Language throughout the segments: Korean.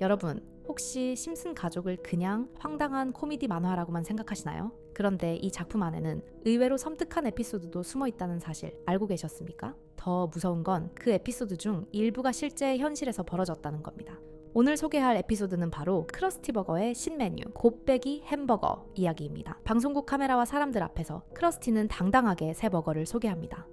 여러분, 혹시 심슨 가족을 그냥 황당한 코미디 만화라고만 생각하시나요? 그런데 이 작품 안에는 의외로 섬뜩한 에피소드도 숨어 있다는 사실 알고 계셨습니까? 더 무서운 건 그 에피소드 중 일부가 실제 현실에서 벌어졌다는 겁니다. 오늘 소개할 에피소드는 바로 크러스티 버거의 신메뉴 곱빼기 햄버거 이야기입니다. 방송국 카메라와 사람들 앞에서 크러스티는 당당하게 새 버거를 소개합니다.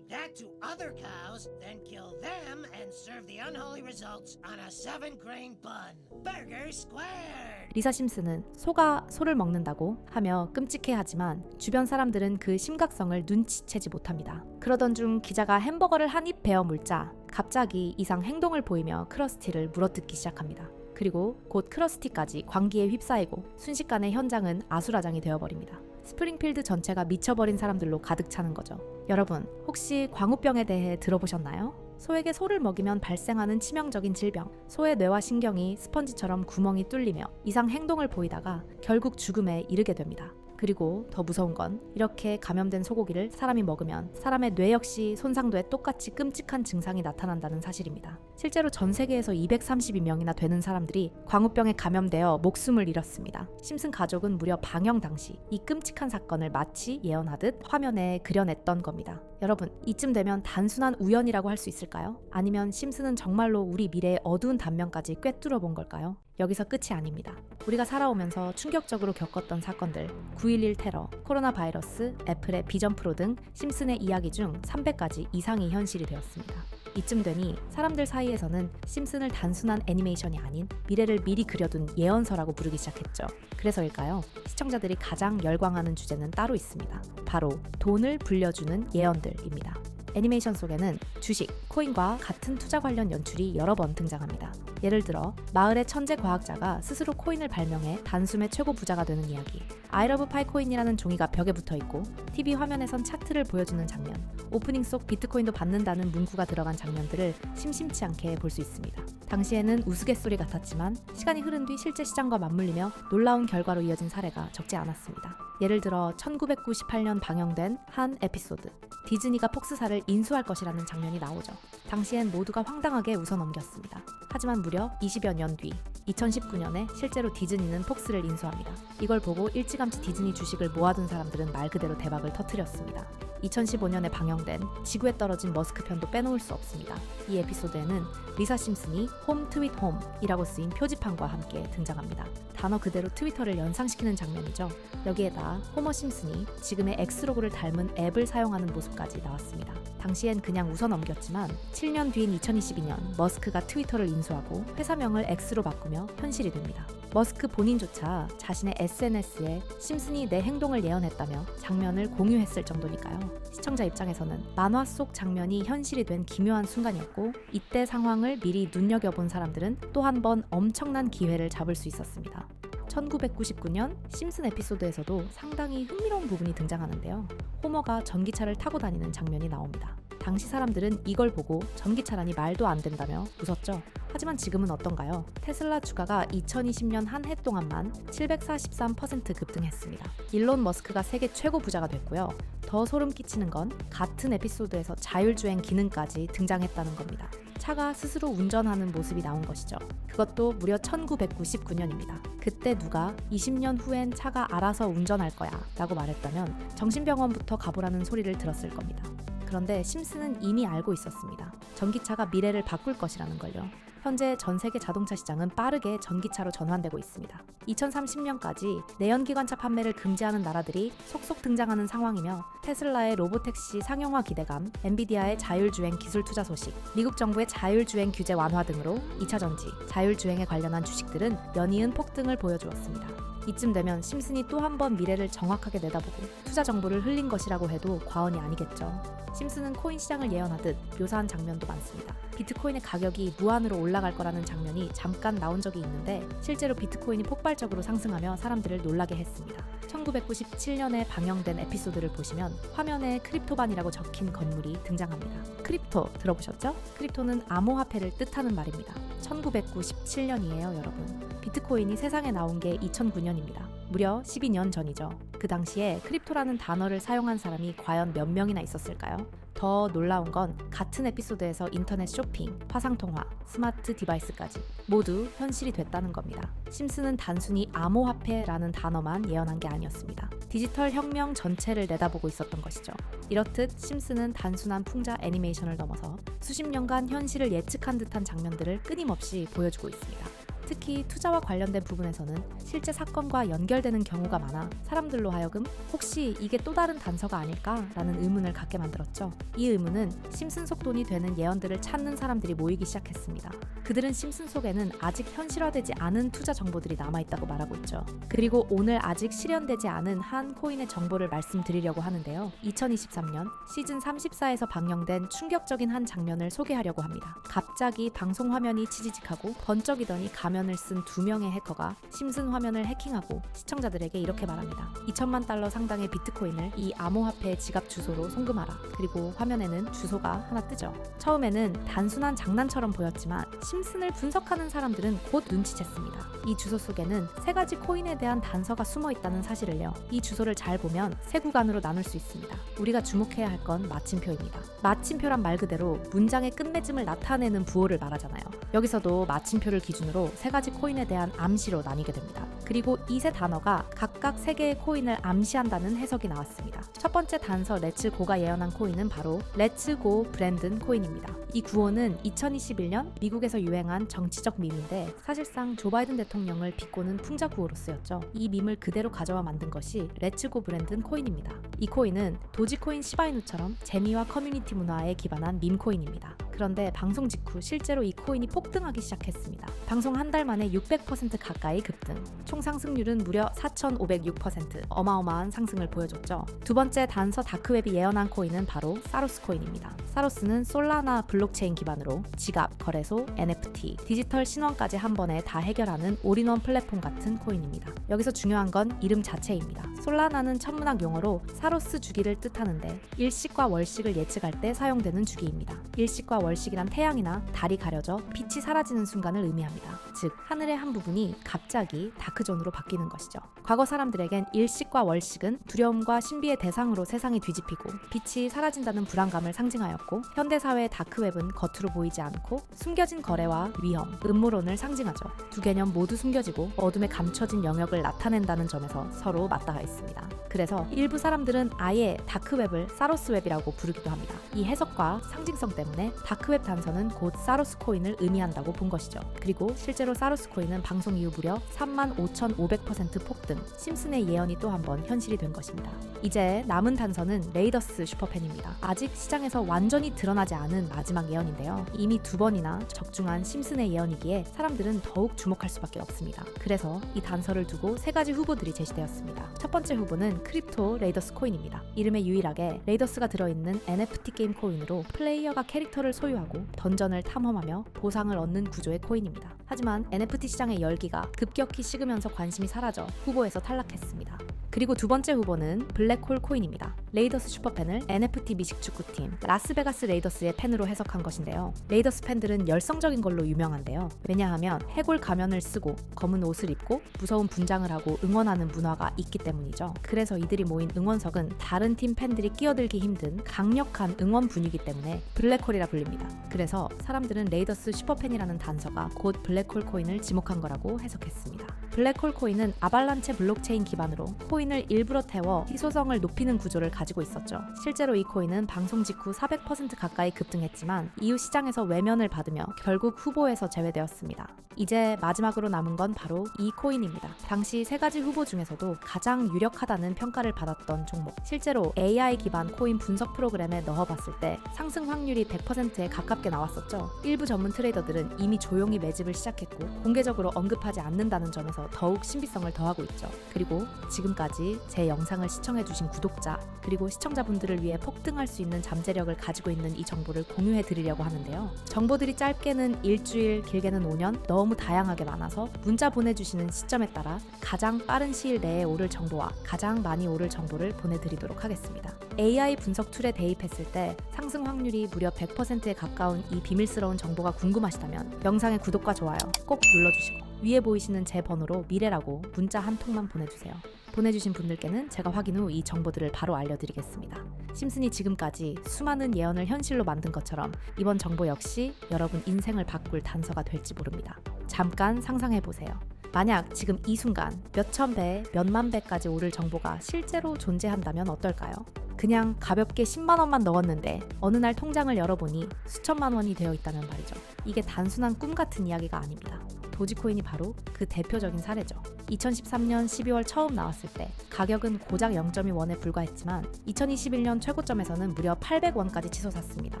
That to other cows, then kill them and serve the unholy results on a seven grain bun. Burger squared! 리사 심슨은 소가 소를 먹는다고 하며 끔찍해하지만 주변 사람들은 그 심각성을 눈치채지 못합니다. 그러던 중 기자가 햄버거를 한 입 베어 물자 갑자기 이상 행동을 보이며 크러스티를 물어뜯기 시작합니다. 그리고 곧 크러스티까지 광기에 휩싸이고 순식간에 현장은 아수라장이 되어버립니다. 스프링필드 전체가 미쳐버린 사람들로 가득 차는 거죠. 여러분, 혹시 광우병에 대해 들어보셨나요? 소에게 소를 먹이면 발생하는 치명적인 질병, 소의 뇌와 신경이 스펀지처럼 구멍이 뚫리며 이상 행동을 보이다가 결국 죽음에 이르게 됩니다. 그리고 더 무서운 건 이렇게 감염된 소고기를 사람이 먹으면 사람의 뇌 역시 손상돼 똑같이 끔찍한 증상이 나타난다는 사실입니다. 실제로 전 세계에서 232명이나 되는 사람들이 광우병에 감염되어 목숨을 잃었습니다. 심슨 가족은 무려 방영 당시 이 끔찍한 사건을 마치 예언하듯 화면에 그려냈던 겁니다. 여러분, 이쯤 되면 단순한 우연이라고 할 수 있을까요? 아니면 심슨은 정말로 우리 미래의 어두운 단면까지 꿰뚫어 본 걸까요? 여기서 끝이 아닙니다. 우리가 살아오면서 충격적으로 겪었던 사건들, 9.11 테러, 코로나 바이러스, 애플의 비전 프로 등 심슨의 이야기 중 300가지 이상이 현실이 되었습니다. 이쯤 되니 사람들 사이에서는 심슨을 단순한 애니메이션이 아닌 미래를 미리 그려둔 예언서라고 부르기 시작했죠. 그래서일까요? 시청자들이 가장 열광하는 주제는 따로 있습니다. 바로 돈을 불려주는 예언들입니다. 애니메이션 속에는 주식, 코인과 같은 투자 관련 연출이 여러 번 등장합니다. 예를 들어 마을의 천재 과학자가 스스로 코인을 발명해 단숨에 최고 부자가 되는 이야기. 아이러브 파이코인이라는 종이가 벽에 붙어 있고 TV 화면에선 차트를 보여주는 장면. 오프닝 속 비트코인도 받는다는 문구가 들어간 장면들을 심심치 않게 볼 수 있습니다. 당시에는 우스갯소리 같았지만 시간이 흐른 뒤 실제 시장과 맞물리며 놀라운 결과로 이어진 사례가 적지 않았습니다. 예를 들어 1998년 방영된 한 에피소드. 디즈니가 폭스사를 인수할 것이라는 장면이 나오죠. 당시엔 모두가 황당하게 웃어넘겼습니다. 하지만 무려 20여 년 뒤 2019년에 실제로 디즈니는 폭스를 인수합니다. 이걸 보고 일찌감치 디즈니 주식을 모아둔 사람들은 말 그대로 대박을 터뜨렸습니다. 2015년에 방영된 지구에 떨어진 머스크 편도 빼놓을 수 없습니다. 이 에피소드에는 리사 심슨이 홈 트윗 홈이라고 쓰인 표지판과 함께 등장합니다. 단어 그대로 트위터를 연상시키는 장면이죠. 여기에다 호머 심슨이 지금의 X로고를 닮은 앱을 사용하는 모습까지 나왔습니다. 당시엔 그냥 웃어 넘겼지만 7년 뒤인 2022년 머스크가 트위터를 인수하고 회사명을 X로 바꾸며 현실이 됩니다. 머스크 본인조차 자신의 SNS에 심슨이 내 행동을 예언했다며 장면을 공유했을 정도니까요. 시청자 입장에서는 만화 속 장면이 현실이 된 기묘한 순간이었고 이때 상황을 미리 눈여겨본 사람들은 또 한 번 엄청난 기회를 잡을 수 있었습니다. 1999년 심슨 에피소드에서도 상당히 흥미로운 부분이 등장하는데요. 호머가 전기차를 타고 다니는 장면이 나옵니다. 당시 사람들은 이걸 보고 전기차라니 말도 안 된다며 웃었죠. 하지만 지금은 어떤가요? 테슬라 주가가 2020년 한 해 동안만 743% 급등했습니다. 일론 머스크가 세계 최고 부자가 됐고요. 더 소름 끼치는 건 같은 에피소드에서 자율주행 기능까지 등장했다는 겁니다. 차가 스스로 운전하는 모습이 나온 것이죠. 그것도 무려 1999년입니다. 그때 누가 20년 후엔 차가 알아서 운전할 거야 라고 말했다면 정신병원부터 가보라는 소리를 들었을 겁니다. 그런데 심슨은 이미 알고 있었습니다. 전기차가 미래를 바꿀 것이라는 걸요. 현재 전 세계 자동차 시장은 빠르게 전기차로 전환되고 있습니다. 2030년까지 내연기관차 판매를 금지하는 나라들이 속속 등장하는 상황이며 테슬라의 로보택시 상용화 기대감, 엔비디아의 자율주행 기술 투자 소식, 미국 정부의 자율주행 규제 완화 등으로 2차 전지, 자율주행에 관련한 주식들은 연이은 폭등을 보여주었습니다. 이쯤 되면 심슨이 또 한 번 미래를 정확하게 내다보고 투자 정보를 흘린 것이라고 해도 과언이 아니겠죠. 심슨은 코인 시장을 예언하듯 묘사한 장면도 많습니다. 비트코인의 가격이 무한으로 올라갈 거라는 장면이 잠깐 나온 적이 있는데 실제로 비트코인이 폭발적으로 상승하며 사람들을 놀라게 했습니다. 1997년에 방영된 에피소드를 보시면 화면에 크립토반이라고 적힌 건물이 등장합니다. 크립토 들어보셨죠? 크립토는 암호화폐를 뜻하는 말입니다. 1997년이에요, 여러분. 비트코인이 세상에 나온 게 2009년이고 2014년입니다. 무려 12년 전이죠. 그 당시에 크립토라는 단어를 사용한 사람이 과연 몇 명이나 있었을까요? 더 놀라운 건 같은 에피소드에서 인터넷 쇼핑, 화상통화, 스마트 디바이스까지 모두 현실이 됐다는 겁니다. 심슨은 단순히 암호화폐라는 단어만 예언한 게 아니었습니다. 디지털 혁명 전체를 내다보고 있었던 것이죠. 이렇듯 심슨은 단순한 풍자 애니메이션을 넘어서 수십 년간 현실을 예측한 듯한 장면들을 끊임없이 보여주고 있습니다. 특히 투자와 관련된 부분에서는 실제 사건과 연결되는 경우가 많아 사람들로 하여금 혹시 이게 또 다른 단서가 아닐까라는 의문을 갖게 만들었죠. 이 의문은 심슨 속돈이 되는 예언들을 찾는 사람들이 모이기 시작했습니다. 그들은 심슨 속에는 아직 현실화되지 않은 투자 정보들이 남아있다고 말하고 있죠. 그리고 오늘 아직 실현되지 않은 한 코인의 정보를 말씀드리려고 하는데요. 2023년 시즌 34에서 방영된 충격적인 한 장면을 소개하려고 합니다. 갑자기 방송 화면이 치지직하고 번쩍이더니 가면 을 쓴 두 명의 해커가 심슨 화면을 해킹하고 시청자들에게 이렇게 말합니다. 2천만 달러 상당의 비트코인을 이 암호화폐 지갑 주소로 송금하라. 그리고 화면에는 주소가 하나 뜨죠. 처음에는 단순한 장난처럼 보였지만 심슨을 분석하는 사람들은 곧 눈치챘습니다. 이 주소 속에는 세 가지 코인에 대한 단서가 숨어 있다는 사실을요. 이 주소를 잘 보면 세 구간으로 나눌 수 있습니다. 우리가 주목해야 할 건 마침표입니다. 마침표란 말 그대로 문장의 끝맺음을 나타내는 부호를 말하잖아요. 여기서도 마침표를 기준으로 세 가지 코인에 대한 암시로 나뉘게 됩니다. 그리고 이 세 단어가 각각 세 개의 코인을 암시한다는 해석이 나왔습니다. 첫 번째 단서 렛츠고가 예언한 코인은 바로 렛츠고 브랜든 코인입니다. 이 구호는 2021년 미국에서 유행한 정치적 밈인데 사실상 조 바이든 대통령을 비꼬는 풍자 구호로 쓰였죠. 이 밈을 그대로 가져와 만든 것이 렛츠고 브랜든 코인입니다. 이 코인은 도지코인 시바이누처럼 재미와 커뮤니티 문화에 기반한 밈 코인입니다. 그런데 방송 직후 실제로 이 코인이 폭등하기 시작했습니다. 방송 한 달 만에 600% 가까이 급등. 총 상승률은 무려 4,506%. 어마어마한 상승을 보여줬죠. 두 번째 단서 다크웹이 예언한 코인은 바로 사로스 코인입니다. 사로스는 솔라나 블록 체인 기반으로 지갑, 거래소, NFT, 디지털 신원까지 한 번에 다 해결하는 올인원 플랫폼 같은 코인입니다. 여기서 중요한 건 이름 자체입니다. 솔라나는 천문학 용어로 사로스 주기를 뜻하는데 일식과 월식을 예측할 때 사용되는 주기입니다. 일식과 월식이란 태양이나 달이 가려져 빛이 사라지는 순간을 의미합니다. 즉 하늘의 한 부분이 갑자기 다크존으로 바뀌는 것이죠. 과거 사람들에겐 일식과 월식은 두려움과 신비의 대상으로 세상이 뒤집히고 빛이 사라진다는 불안감을 상징하였고 현대 사회의 다크웹 은 겉으로 보이지 않고 숨겨진 거래와 위험, 음모론을 상징하죠. 두 개념 모두 숨겨지고 어둠에 감춰진 영역을 나타낸다는 점에서 서로 맞닿아 있습니다. 그래서 일부 사람들은 아예 다크웹을 사로스 웹이라고 부르기도 합니다. 이 해석과 상징성 때문에 다크웹 단서는 곧 사로스 코인을 의미한다고 본 것이죠. 그리고 실제로 사로스 코인은 방송 이후 무려 35,500% 폭등, 심슨의 예언이 또 한 번 현실이 된 것입니다. 이제 남은 단서는 레이더스 슈퍼팬입니다. 아직 시장에서 완전히 드러나지 않은 마지막 예언인데요. 이미 두 번이나 적중한 심슨의 예언이기에 사람들은 더욱 주목할 수밖에 없습니다. 그래서 이 단서를 두고 세 가지 후보들이 제시되었습니다. 첫 번째 후보는 크립토 레이더스 코인입니다. 이름에 유일하게 레이더스가 들어있는 NFT 게임 코인으로 플레이어가 캐릭터를 소유하고 던전을 탐험하며 보상을 얻는 구조의 코인입니다. 하지만 NFT 시장의 열기가 급격히 식으면서 관심이 사라져 후보에서 탈락했습니다. 그리고 두 번째 후보는 블랙홀 코인입니다. 레이더스 슈퍼팬을 NFT 미식 축구팀 라스베가스 레이더스의 팬으로 해석한 것인데요. 레이더스 팬들은 열성적인 걸로 유명한데요. 왜냐하면 해골 가면을 쓰고 검은 옷을 입고 무서운 분장을 하고 응원하는 문화가 있기 때문이죠. 그래서 이들이 모인 응원석은 다른 팀 팬들이 끼어들기 힘든 강력한 응원 분위기 때문에 블랙홀이라 불립니다. 그래서 사람들은 레이더스 슈퍼팬이라는 단서가 곧 블랙홀 코인을 지목한 거라고 해석했습니다. 블랙홀 코인은 아발란체 블록체인 기반으로 코인을 일부러 태워 희소성을 높이는 구조를 가지고 있었죠. 실제로 이 코인은 방송 직후 400% 가까이 급등했지만 이후 시장에서 외면을 받으며 결국 후보에서 제외되었습니다. 이제 마지막으로 남은 건 바로 이 코인입니다. 당시 세 가지 후보 중에서도 가장 유력하다는 평가를 받았던 종목. 실제로 AI 기반 코인 분석 프로그램에 넣어봤을 때 상승 확률이 100%에 가깝게 나왔었죠. 일부 전문 트레이더들은 이미 조용히 매집을 시작했고 공개적으로 언급하지 않는다는 점에 서 더욱 신비성을 더하고 있죠. 그리고 지금까지 제 영상을 시청해주신 구독자 그리고 시청자분들을 위해 폭등할 수 있는 잠재력을 가지고 있는 이 정보를 공유해 드리려고 하는데요. 정보들이 짧게는 일주일, 길게는 5년 너무 다양하게 많아서 문자 보내주시는 시점에 따라 가장 빠른 시일 내에 오를 정보와 가장 많이 오를 정보를 보내드리도록 하겠습니다. AI 분석 툴에 대입했을 때 상승 확률이 무려 100%에 가까운 이 비밀스러운 정보가 궁금하시다면 영상의 구독과 좋아요 꼭 눌러주시고 위에 보이시는 제 번호로 미래라고 문자 한 통만 보내주세요. 보내주신 분들께는 제가 확인 후 이 정보들을 바로 알려드리겠습니다. 심슨이 지금까지 수많은 예언을 현실로 만든 것처럼 이번 정보 역시 여러분 인생을 바꿀 단서가 될지 모릅니다. 잠깐 상상해 보세요. 만약 지금 이 순간 몇천 배, 몇만 배까지 오를 정보가 실제로 존재한다면 어떨까요? 그냥 가볍게 10만 원만 넣었는데 어느 날 통장을 열어보니 수천만 원이 되어 있다는 말이죠. 이게 단순한 꿈 같은 이야기가 아닙니다. 도지코인이 바로 그 대표적인 사례죠. 2013년 12월 처음 나왔을 때 가격은 고작 0.2원에 불과했지만 2021년 최고점에서는 무려 800원까지 치솟았습니다.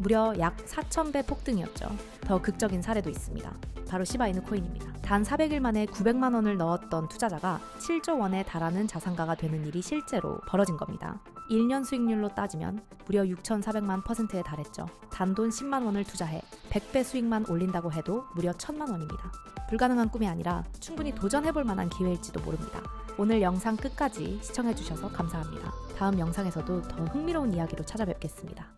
무려 약 4,000배 폭등이었죠. 더 극적인 사례도 있습니다. 바로 시바이누 코인입니다. 단 400일 만에 900만 원을 넣었던 투자자가 7조 원에 달하는 자산가가 되는 일이 실제로 벌어진 겁니다. 1년 수익률로 따지면 무려 6,400만 퍼센트에 달했죠. 단돈 10만 원을 투자해 100배 수익만 올린다고 해도 무려 1,000만 원입니다. 불가능한 꿈이 아니라 충분히 도전해볼 만한 기회일지도 모릅니다. 오늘 영상 끝까지 시청해주셔서 감사합니다. 다음 영상에서도 더 흥미로운 이야기로 찾아뵙겠습니다.